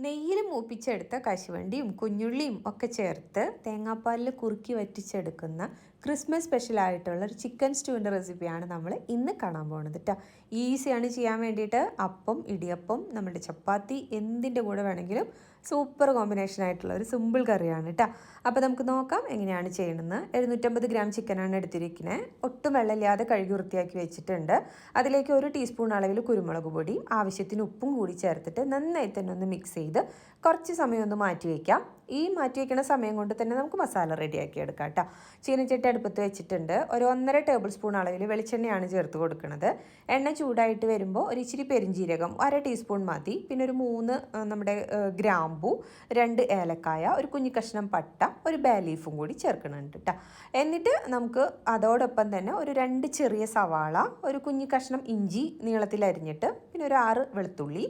നെയ്യിൽ മൂപ്പിച്ചെടുത്ത കശുവണ്ടിയും കുഞ്ഞുള്ളിയും ഒക്കെ ചേർത്ത് തേങ്ങാപ്പാലിൽ കുറുക്കി വറ്റിച്ചെടുക്കുന്ന ക്രിസ്മസ് സ്പെഷ്യൽ ആയിട്ടുള്ള ഒരു ചിക്കൻ സ്റ്റൂവിന്റെ റെസിപ്പിയാണ് നമ്മൾ ഇന്ന് കാണാൻ പോകുന്നത് കേട്ടോ ഈസിയാണ് ചെയ്യാൻ വേണ്ടിയിട്ട് അപ്പം ഇടിയപ്പം നമ്മുടെ ചപ്പാത്തി എന്തിന്റെ കൂടെ വേണമെങ്കിലും സൂപ്പർ കോമ്പിനേഷൻ ആയിട്ടുള്ള ഒരു സിമ്പിൾ കറിയാണ് കേട്ടോ അപ്പോൾ നമുക്ക് നോക്കാം എങ്ങനെയാണ് ചെയ്യണമെന്ന് എഴുന്നൂറ്റമ്പത് ഗ്രാം ചിക്കനാണ് എടുത്തിരിക്കുന്നത് ഒട്ടും വെള്ളമില്ലാതെ കഴുകി വൃത്തിയാക്കി വെച്ചിട്ടുണ്ട്. അതിലേക്ക് ഒരു ടീസ്പൂൺ അളവിൽ കുരുമുളക് പൊടി ആവശ്യത്തിന് ഉപ്പും കൂടി ചേർത്തിട്ട് നന്നായി തന്നെ ഒന്ന് മിക്സ് ചെയ്ത് കുറച്ച് സമയം ഒന്ന് മാറ്റി വയ്ക്കാം ഈ മാറ്റി വയ്ക്കുന്ന സമയം കൊണ്ട് തന്നെ നമുക്ക് മസാല റെഡിയാക്കി എടുക്കാം കേട്ടോ ചീനച്ചട്ടി അടുപ്പത്ത് വെച്ചിട്ടുണ്ട്. ഒരു ഒന്നര ടേബിൾ സ്പൂൺ അളവിൽ വെളിച്ചെണ്ണയാണ് ചേർത്ത് കൊടുക്കുന്നത്. എണ്ണ ചൂടായിട്ട് വരുമ്പോൾ ഒരു ഇച്ചിരി പെരിഞ്ജീരകം അര ടീസ്പൂൺ മതി. പിന്നെ ഒരു മൂന്ന് നമ്മുടെ ഗ്രാമ്പു രണ്ട് ഏലക്കായ ഒരു കുഞ്ഞു കഷ്ണം പട്ട ഒരു ബേ ലീഫും കൂടി ചേർക്കുന്നുണ്ട് കേട്ടോ എന്നിട്ട് നമുക്ക് അതോടൊപ്പം തന്നെ ഒരു രണ്ട് ചെറിയ സവാള ഒരു കുഞ്ഞു കഷ്ണം ഇഞ്ചി നീളത്തിൽ അരിഞ്ഞിട്ട് പിന്നെ ഒരു ആറ് വെളുത്തുള്ളി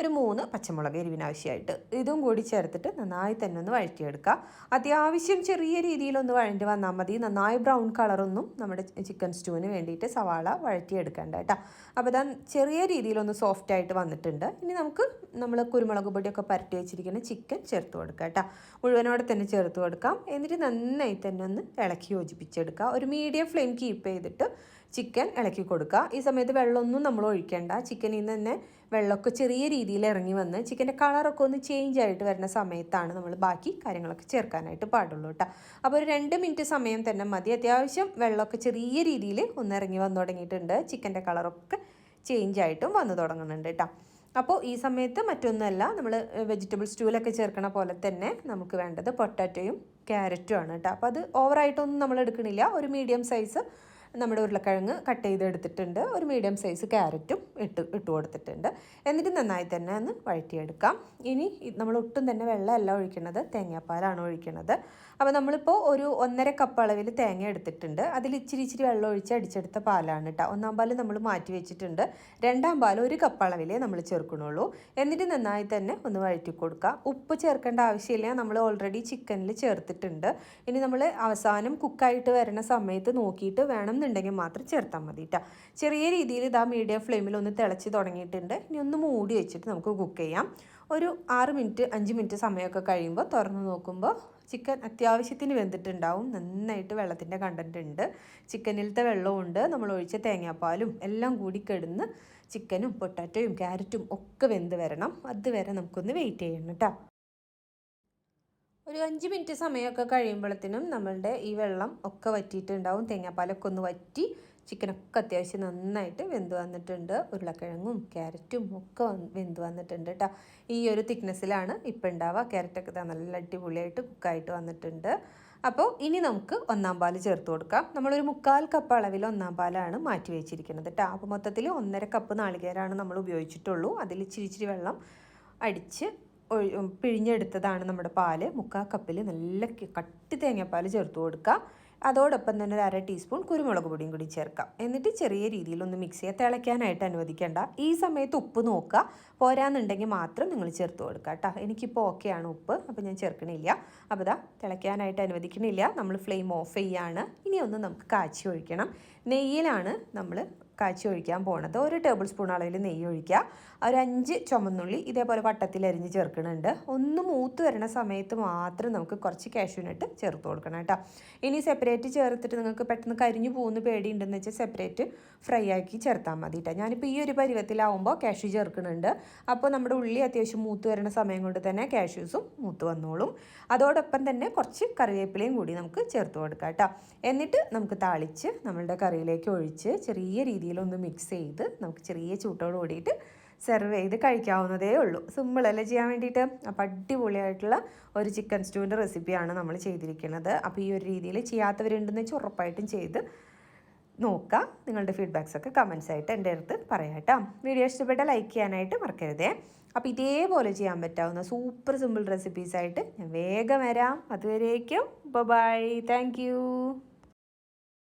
ഒരു മൂന്ന് പച്ചമുളക് എരിവിനാവശ്യമായിട്ട്. ഇതും കൂടി ചേർത്തിട്ട് നന്നായി തന്നെ ഒന്ന് വഴറ്റിയെടുക്കുക അത്യാവശ്യം ചെറിയ രീതിയിലൊന്ന് വഴണ്ടി വന്നാൽ മതി. നന്നായി ബ്രൗൺ കളറൊന്നും നമ്മുടെ ചിക്കൻ സ്റ്റൂവിന് വേണ്ടിയിട്ട് സവാള വഴറ്റിയെടുക്കേണ്ട കേട്ടോ. അപ്പോൾ ഇതാ ചെറിയ രീതിയിലൊന്ന് സോഫ്റ്റ് ആയിട്ട് വന്നിട്ടുണ്ട്. ഇനി നമുക്ക് നമ്മൾ കുരുമുളക് പൊടിയൊക്കെ പരട്ടി വെച്ചിരിക്കുന്ന ചിക്കൻ ചേർത്ത് കൊടുക്കുക കേട്ടോ. മുഴുവനോടെ തന്നെ ചേർത്ത് കൊടുക്കാം. എന്നിട്ട് നന്നായി തന്നെ ഒന്ന് ഇളക്കി യോജിപ്പിച്ചെടുക്കുക ഒരു മീഡിയം ഫ്ലെയിം കീപ്പ് ചെയ്തിട്ട് ചിക്കൻ ഇളക്കി കൊടുക്കുക. ഈ സമയത്ത് വെള്ളമൊന്നും നമ്മൾ ഒഴിക്കേണ്ട. ചിക്കനിൽ നിന്ന് തന്നെ വെള്ളമൊക്കെ ചെറിയ രീതിയിൽ ഇറങ്ങി വന്ന് ചിക്കന്റെ കളറൊക്കെ ഒന്ന് ചേഞ്ച് ആയിട്ട് വരുന്ന സമയത്താണ് നമ്മൾ ബാക്കി കാര്യങ്ങളൊക്കെ ചേർക്കാനായിട്ട് പാടുള്ളൂ കേട്ടോ. അപ്പോൾ ഒരു രണ്ട് മിനിറ്റ് സമയം തന്നെ മതി. അത്യാവശ്യം വെള്ളമൊക്കെ ചെറിയ രീതിയിൽ ഒന്ന് ഇറങ്ങി വന്നു തുടങ്ങിയിട്ടുണ്ട്. ചിക്കന്റെ കളറൊക്കെ ചേഞ്ച് ആയിട്ടും വന്നു തുടങ്ങുന്നുണ്ട് കേട്ടോ. അപ്പോൾ ഈ സമയത്ത് മറ്റൊന്നുമല്ല നമ്മൾ വെജിറ്റബിൾ സ്റ്റൂലൊക്കെ ചേർക്കണ പോലെ തന്നെ നമുക്ക് വേണ്ടത് പൊട്ടാറ്റോയും ക്യാരറ്റും ആണ് കേട്ടോ. അപ്പോൾ അത് ഓവറായിട്ടൊന്നും നമ്മൾ എടുക്കണില്ല. ഒരു മീഡിയം സൈസ് നമ്മുടെ ഉരുളക്കിഴങ്ങ് കട്ട് ചെയ്ത് എടുത്തിട്ടുണ്ട് ഒരു മീഡിയം സൈസ് ക്യാരറ്റും ഇട്ട് ഇട്ട് കൊടുത്തിട്ടുണ്ട്. എന്നിട്ട് നന്നായി തന്നെ ഒന്ന് വഴറ്റിയെടുക്കാം. ഇനി നമ്മൾ ഒട്ടും തന്നെ വെള്ളമല്ല ഒഴിക്കുന്നത് തേങ്ങാപ്പാലാണ് ഒഴിക്കുന്നത് അപ്പോൾ നമ്മളിപ്പോൾ ഒരു ഒന്നര കപ്പ് അളവിൽ തേങ്ങ എടുത്തിട്ടുണ്ട്. അതിൽ ഇച്ചിരി ഇച്ചിരി വെള്ളം ഒഴിച്ച് അടിച്ചെടുത്ത പാലാണ് കേട്ടോ. ഒന്നാം പാൽ നമ്മൾ മാറ്റി വെച്ചിട്ടുണ്ട്. രണ്ടാം പാൽ ഒരു കപ്പ് അളവിലേ നമ്മൾ ചേർക്കണുള്ളൂ എന്നിട്ട് നന്നായി തന്നെ ഒന്ന് വഴറ്റി കൊടുക്കുക ഉപ്പ് ചേർക്കേണ്ട ആവശ്യമില്ല. നമ്മൾ ഓൾറെഡി ചിക്കനിൽ ചേർത്തിട്ടുണ്ട്. ഇനി നമ്മൾ അവസാനം കുക്കായിട്ട് വരുന്ന സമയത്ത് നോക്കിയിട്ട് വേണമെന്നുണ്ടെങ്കിൽ മാത്രം ചേർത്താൽ മതി കേട്ടോ ചെറിയ രീതിയിൽ ഇതാ മീഡിയം ഫ്ലെയിമിൽ ഒന്ന് തിളച്ച് തുടങ്ങിയിട്ടുണ്ട്. ഇനി ഒന്ന് മൂടി വെച്ചിട്ട് നമുക്ക് കുക്ക് ചെയ്യാം. ഒരു ആറ് മിനിറ്റ് അഞ്ച് മിനിറ്റ് സമയമൊക്കെ കഴിയുമ്പോൾ തുറന്ന് നോക്കുമ്പോൾ ചിക്കൻ അത്യാവശ്യത്തിന് വെന്തിട്ടുണ്ടാവും. നന്നായിട്ട് വെള്ളത്തിന്റെ കണ്ടന്റ് ഉണ്ട്. ചിക്കനിലത്തെ വെള്ളമുണ്ട് നമ്മൾ ഒഴിച്ച തേങ്ങാപ്പാലും എല്ലാം കൂടി കിടന്ന് ചിക്കനും പൊട്ടാറ്റോയും ക്യാരറ്റും ഒക്കെ വെന്ത് വരണം. അതുവരെ നമുക്കൊന്ന് വെയിറ്റ് ചെയ്യണം കേട്ടോ ഒരു അഞ്ച് മിനിറ്റ് സമയമൊക്കെ കഴിയുമ്പോഴത്തേനും നമ്മളുടെ ഈ വെള്ളം ഒക്കെ വറ്റിയിട്ടുണ്ടാവും. തേങ്ങാപ്പാലൊക്കെ ഒന്ന് വറ്റി ചിക്കനൊക്കെ അത്യാവശ്യം നന്നായിട്ട് വെന്ത് വന്നിട്ടുണ്ട്. ഉരുളക്കിഴങ്ങും ക്യാരറ്റും ഒക്കെ വെന്ത് വന്നിട്ടുണ്ട് കേട്ടോ. ഈ ഒരു തിക്നെസ്സിലാണ് ഇപ്പം ഉണ്ടാവുക. ക്യാരറ്റൊക്കെ നല്ല അടിപൊളിയായിട്ട് കുക്കായിട്ട് വന്നിട്ടുണ്ട്. അപ്പോൾ ഇനി നമുക്ക് ഒന്നാം പാൽ ചേർത്ത് കൊടുക്കാം. നമ്മളൊരു മുക്കാൽ കപ്പ് അളവിൽ ഒന്നാം പാലാണ് മാറ്റി വെച്ചിരിക്കുന്നത് കേട്ടോ. അപ്പോൾ മൊത്തത്തിൽ ഒന്നര കപ്പ് നാളികേരമാണ് നമ്മൾ ഉപയോഗിച്ചിട്ടുള്ളൂ. അതിൽ ഇച്ചിരി ഇച്ചിരി വെള്ളം അടിച്ച് പിഴിഞ്ഞെടുത്തതാണ് നമ്മുടെ പാൽ. മുക്കാൽ കപ്പിൽ നല്ല കട്ടി തേങ്ങാപ്പാൽ ചേർത്ത് കൊടുക്കുക. അതോടൊപ്പം തന്നെ ഒരു അര ടീസ്പൂൺ കുരുമുളക് പൊടിയും കൂടി ചേർക്കാം. എന്നിട്ട് ചെറിയ രീതിയിൽ ഒന്ന് മിക്സ് ചെയ്യുക തിളയ്ക്കാനായിട്ട് അനുവദിക്കേണ്ട. ഈ സമയത്ത് ഉപ്പ് നോക്കുക. പോരാന്നുണ്ടെങ്കിൽ മാത്രം നിങ്ങൾ ചേർത്ത് കൊടുക്കുക കേട്ടോ. എനിക്കിപ്പോൾ ഓക്കെയാണ് ഉപ്പ്. അപ്പോൾ ഞാൻ ചേർക്കണില്ല. അപ്പോൾ ഇതാ തിളയ്ക്കാനായിട്ട് അനുവദിക്കണില്ല. നമ്മൾ ഫ്ലെയിം ഓഫ് ചെയ്യാണ്. ഇനി ഒന്ന് നമുക്ക് കാച്ചി ഒഴിക്കണം. നെയ്യിലാണ് നമ്മൾ കാച്ചി ഒഴിക്കാൻ പോണത്. ഒരു ടേബിൾ സ്പൂൺ അളവിൽ നെയ്യ് ഒഴിക്കുക. ഒരു അഞ്ച് ചുമന്നുള്ളി ഇതേപോലെ വട്ടത്തിൽ അരിഞ്ഞ് ചേർക്കുന്നുണ്ട്. ഒന്ന് മൂത്ത് വരുന്ന സമയത്ത് മാത്രം നമുക്ക് കുറച്ച് കാഷ്യൂനട്ട് ചേർത്ത് കൊടുക്കണം കേട്ടോ. ഇനി സെപ്പറേറ്റ് ചേർത്തിട്ട് നിങ്ങൾക്ക് പെട്ടെന്ന് കരിഞ്ഞു പോകുന്ന പേടിയുണ്ടെന്ന് വെച്ചാൽ സെപ്പറേറ്റ് ഫ്രൈ ആക്കി ചേർത്താൽ മതി കേട്ടോ. ഞാനിപ്പോൾ ഈ ഒരു പരുവത്തിലാവുമ്പോൾ കാഷ്യൂ ചേർക്കുന്നുണ്ട്. അപ്പോൾ നമ്മുടെ ഉള്ളി അത്യാവശ്യം മൂത്ത് വരുന്ന സമയം കൊണ്ട് തന്നെ കാഷ്യൂസും മൂത്ത് വന്നോളും. അതോടൊപ്പം തന്നെ കുറച്ച് കറിവേപ്പിലയും കൂടി നമുക്ക് ചേർത്ത് കൊടുക്കാം കേട്ടോ. എന്നിട്ട് നമുക്ക് താളിച്ച് നമ്മളുടെ കറിയിലേക്ക് ഒഴിച്ച് ചെറിയ രീതിയിലൊന്ന് മിക്സ് ചെയ്ത് നമുക്ക് ചെറിയ ചൂട്ടോട് കൂടിയിട്ട് സെർവ് ചെയ്ത് കഴിക്കാവുന്നതേ ഉള്ളൂ. സിമ്പിൾ അല്ലേ ചെയ്യാൻ വേണ്ടിയിട്ട്? അപ്പോൾ അടിപൊളിയായിട്ടുള്ള ഒരു ചിക്കൻ സ്റ്റൂവിന്റെ റെസിപ്പിയാണ് നമ്മൾ ചെയ്തിരിക്കുന്നത്. അപ്പോൾ ഈ ഒരു രീതിയിൽ ചെയ്യാത്തവരുണ്ടെന്ന് വെച്ചാൽ ഉറപ്പായിട്ടും ചെയ്ത് നോക്കാം. നിങ്ങളുടെ ഫീഡ്ബാക്സ് ഒക്കെ കമൻസ് ആയിട്ട് എന്റെ അടുത്ത് പറയാം കേട്ടോ. വീഡിയോ ഇഷ്ടപ്പെട്ട ലൈക്ക് ചെയ്യാനായിട്ട് മറക്കരുതേ. അപ്പോൾ ഇതേപോലെ ചെയ്യാൻ പറ്റാവുന്ന സൂപ്പർ സിമ്പിൾ റെസിപ്പീസായിട്ട് ഞാൻ വേഗം വരാം. അതുവരേക്കും ബൈ താങ്ക്